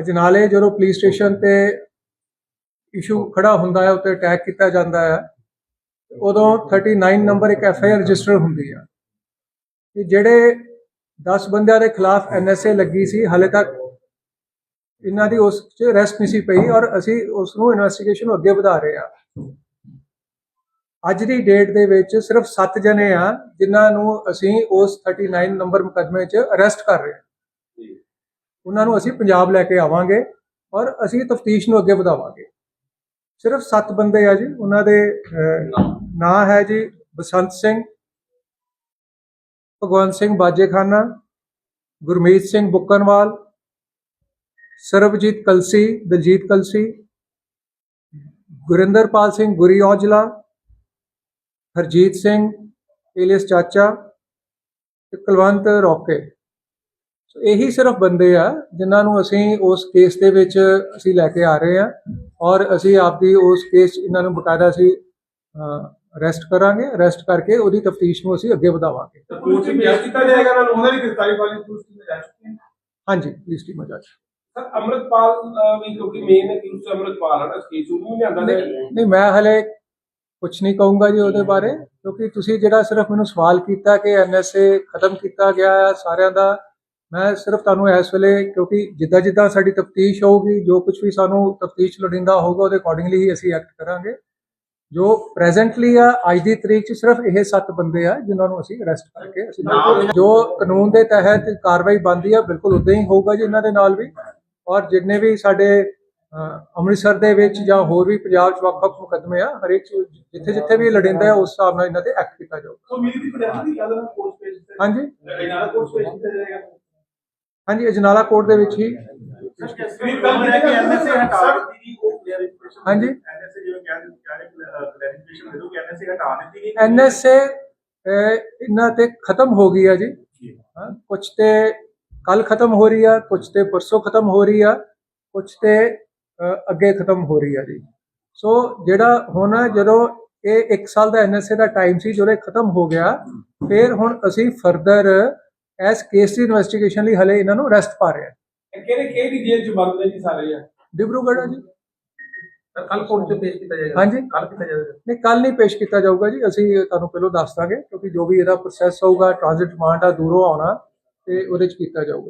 ਅਜਨਾਲੇ ਜਦੋਂ police station ਤੇ issue ਖੜਾ ਹੁੰਦਾ ਹੈ, ਉੱਤੇ ਅਟੈਕ ਕੀਤਾ ਜਾਂਦਾ ਹੈ, ਉਦੋਂ 39 ਨੰਬਰ ਇੱਕ ਐਫ ਆਈ ਆਰ ਰਜਿਸਟਰ ਹੁੰਦੀ ਆ। ਕਿ ਜਿਹੜੇ 10 ਬੰਦਿਆਂ ਦੇ ਖਿਲਾਫ ਐਨ ਐਸ ਏ ਲੱਗੀ ਸੀ, ਹਲੇ ਤੱਕ ਇਹਨਾਂ ਦੀ ਉਸ 'ਚ ਰੈਸਟ ਨਹੀਂ ਸੀ ਪਈ ਔਰ ਅਸੀਂ ਉਸ ਨੂੰ ਇਨਵੈਸਟੀਗੇਸ਼ਨ ਅੱਗੇ ਵਧਾ ਰਹੇ ਆ ਅੱਜ ਦੀ ਡੇਟ ਦੇ ਵਿੱਚ ਸਿਰਫ 7 ਜਣੇ ਆ, ਜਿਨ੍ਹਾਂ ਨੂੰ ਅਸੀਂ ਉਸ 39 ਨੰਬਰ ਮੁਕੱਦਮੇ 'ਚ ਅਰੈਸਟ ਕਰ ਰਹੇ ਹਾਂ। ਉਹਨਾਂ ਨੂੰ ਅਸੀਂ ਪੰਜਾਬ ਲੈ ਕੇ ਆਵਾਂਗੇ ਔਰ ਅਸੀਂ ਤਫਤੀਸ਼ ਨੂੰ ਅੱਗੇ ਵਧਾਵਾਂਗੇ। ਸਿਰਫ 7 ਬੰਦੇ ਆ ਜੀ, ਉਹਨਾਂ ਦੇ ਨਾਂ ਹੈ ਜੀ ਬਸੰਤ ਸਿੰਘ, ਭਗਵੰਤ ਸਿੰਘ ਬਾਜੇਖਾਨਾ, ਗੁਰਮੀਤ ਸਿੰਘ ਬੁੱਕਨਵਾਲ ਸਰਬਜੀਤ ਕਲਸੀ, ਦਲਜੀਤ ਕਲਸੀ, ਗੁਰਿੰਦਰਪਾਲ ਸਿੰਘ ਗੁਰੀ ਔਜਲਾ, ਹਰਜੀਤ ਸਿੰਘ, ਏਲੀਅਸ ਚਾਚਾ ਤੇ ਕੁਲਵੰਤ ਰੋਕੇ। ਸੋ ਇਹੀ ਸਿਰਫ ਬੰਦੇ ਆ ਜਿਨ੍ਹਾਂ ਨੂੰ ਅਸੀਂ ਉਸ ਕੇਸ ਦੇ ਵਿੱਚ ਅਸੀਂ ਲੈ ਕੇ ਆ ਰਹੇ ਆ ਔਰ ਅਸੀਂ ਆਪਦੀ ਉਸ ਕੇਸ ਇਹਨਾਂ ਨੂੰ ਬਕਾਇਦਾ ਅਸੀਂ ਅਰੈਸਟ ਕਰਾਂਗੇ। ਅਰੈਸਟ ਕਰਕੇ ਉਹਦੀ ਤਫਤੀਸ਼ ਨੂੰ ਅਸੀਂ ਅੱਗੇ ਵਧਾਵਾਂਗੇ। ਕੋਰਟ ਚ ਪੇਸ਼ ਕੀਤਾ ਜਾਏਗਾ ਨਾਲ ਉਹਨਾਂ ਦੀ ਗ੍ਰਿਫਤਾਰੀ ਵਾਲੀ ਪੁਲਿਸ ਟੀਮ ਜਾ ਚੁੱਕੀ ਹੈ ਹਾਂਜੀ ਪੁਲਿਸ ਟੀਮ ਜੱਜ ਸਰ ਅਮਰਤਪਾਲ ਅਹ, ਵੀ ਕਿਉਂਕਿ ਮੇਨ ਅਕਿਊਜ਼ ਅਮਰਤਪਾਲ ਹੈ ਕੇਸ ਨੂੰ ਲਿਆਂਦਾ ਨਹੀਂ ਮੈਂ ਹਲੇ ਕੁਝ ਨਹੀਂ ਕਹੂੰਗਾ ਜੀ ਉਹਦੇ ਬਾਰੇ। ਕਿਉਂਕਿ ਤੁਸੀਂ ਜਿਹੜਾ ਸਿਰਫ ਮੈਨੂੰ ਸਵਾਲ ਕੀਤਾ ਕਿ ਐਨਐਸਏ ਖਤਮ ਕੀਤਾ ਗਿਆ ਹੈ ਸਾਰਿਆਂ ਦਾ ਮੈਂ ਸਿਰਫ ਤੁਹਾਨੂੰ ਇਸ ਵੇਲੇ ਕਿਉਂਕਿ ਜਿੱਦਾਂ ਜਿੱਦਾਂ ਸਾਡੀ ਤਫਤੀਸ਼ ਹੋਊਗੀ ਜੋ ਕੁਝ ਵੀ ਸਾਨੂੰ ਤਫਤੀਸ਼ ਲੋੜੀਂਦਾ ਹੋਊਗਾ ਉਹਦੇ ਅਕੋਰਡਿੰਗਲੀ ਹੀ ਅਸੀਂ ਐਕਟ ਕਰਾਂਗੇ। ਜੋ ਪ੍ਰੈਜ਼ੈਂਟਲੀ ਆ ਅੱਜ ਦੀ ਤਰੀਕ 'ਚ ਸਿਰਫ ਇਹ ਸੱਤ ਬੰਦੇ ਆ ਜਿਨ੍ਹਾਂ ਨੂੰ ਅਸੀਂ ਅਰੈਸਟ ਕਰਕੇ ਅਸੀਂ ਜੋ ਕਾਨੂੰਨ ਦੇ ਤਹਿਤ ਕਾਰਵਾਈ ਬਣਦੀ ਆ ਬਿਲਕੁਲ ਉਦਾਂ ਹੀ ਹੋਊਗਾ ਜੀ ਇਹਨਾਂ ਦੇ ਨਾਲ ਵੀ। ਔਰ ਜਿੰਨੇ ਵੀ ਸਾਡੇ ਅੰਮ੍ਰਿਤਸਰ ਦੇ ਵਿੱਚ ਜਾਂ ਹੋਰ ਵੀ ਪੰਜਾਬ 'ਚ ਵੱਖ-ਵੱਖ ਮੁਕੱਦਮੇ ਆ ਹਰੇਕ ਜਿੱਥੇ ਜਿੱਥੇ ਵੀ ਲੜਿੰਦਾ ਹੈ ਉਸ ਹਿਸਾਬ ਨਾਲ ਇਹਨਾਂ ਤੇ ਐਕਟ ਕੀਤਾ ਜਾਊਗਾ। ਹਾਂਜੀ ਇਹਨਾਂ ਦਾ ਕੋਰਟ ਪੇਸ਼ ਕੀਤਾ ਜਾਏਗਾ ਹਾਂਜੀ, ਅਜਨਾਲਾ ਕੋਰਟ ਦੇ ਵਿੱਚ ਹੀ। ਹਾਂਜੀ। ਐਨਐਸਏ ਇਹਨਾਂ ਤੇ ਖਤਮ ਹੋ ਗਈ ਆ ਜੀ। ਹਾਂ ਕੁਝ ਤੇ ਕੱਲ ਖਤਮ ਹੋ ਰਹੀ ਆ ਕੁਝ ਤੇ ਪਰਸੋਂ ਖਤਮ ਹੋ ਰਹੀ ਆ ਕੁਝ ਤੇ ਅੱਗੇ ਖਤਮ ਹੋ ਰਹੀ ਆ ਜੀ। ਸੋ, ਜਿਹੜਾ ਹੁਣ ਜਦੋਂ ਇਹ 1 ਸਾਲ ਦਾ ਐਨਐਸਏ ਦਾ ਟਾਈਮ ਸੀ, ਜਦੋਂ ਇਹ ਖਤਮ ਹੋ ਗਿਆ, ਫਿਰ ਹੁਣ ਅਸੀਂ ਫਰਦਰ ਇਸ ਕੇਸ ਦੀ ਇਨਵੈਸਟੀਗੇਸ਼ਨ ਲਈ ਹਲੇ ਇਹਨਾਂ ਨੂੰ ਅਰੈਸਟ ਪਾ ਰਹੇ ਹਾਂ ਕਿਹੜੇ ਕਿਹੜੀ ਜੇਲ੍ਹ ਚ ਬੰਦ ਨੇ ਜੀ ਸਾਰੇ ਆ ਡਿਬਰੂਗੜ੍ਹ ਆ ਜੀ। ਕੱਲ ਕੋਰਟ ਚ ਪੇਸ਼ ਕੀਤਾ ਜਾਏਗਾ। ਹਾਂਜੀ। ਕੱਲ ਕੀਤਾ ਜਾਏਗਾ। ਨਹੀਂ ਕੱਲ ਨਹੀਂ ਪੇਸ਼ ਕੀਤਾ ਜਾਊਗਾ ਜੀ। ਅਸੀਂ ਤੁਹਾਨੂੰ ਪਹਿਲਾਂ ਦੱਸ ਦਾਂਗੇ ਕਿਉਂਕਿ ਜੋ ਵੀ ਇਹਦਾ ਪ੍ਰੋਸੈਸ ਹੋਊਗਾ ਟ੍ਰਾਂਜ਼ਿਟ ਰਿਮਾਂਡ ਆ ਦੂਰੋਂ ਆਉਣਾ ਤੇ ਉਹਦੇ ਚ ਕੀਤਾ ਜਾਊਗਾ।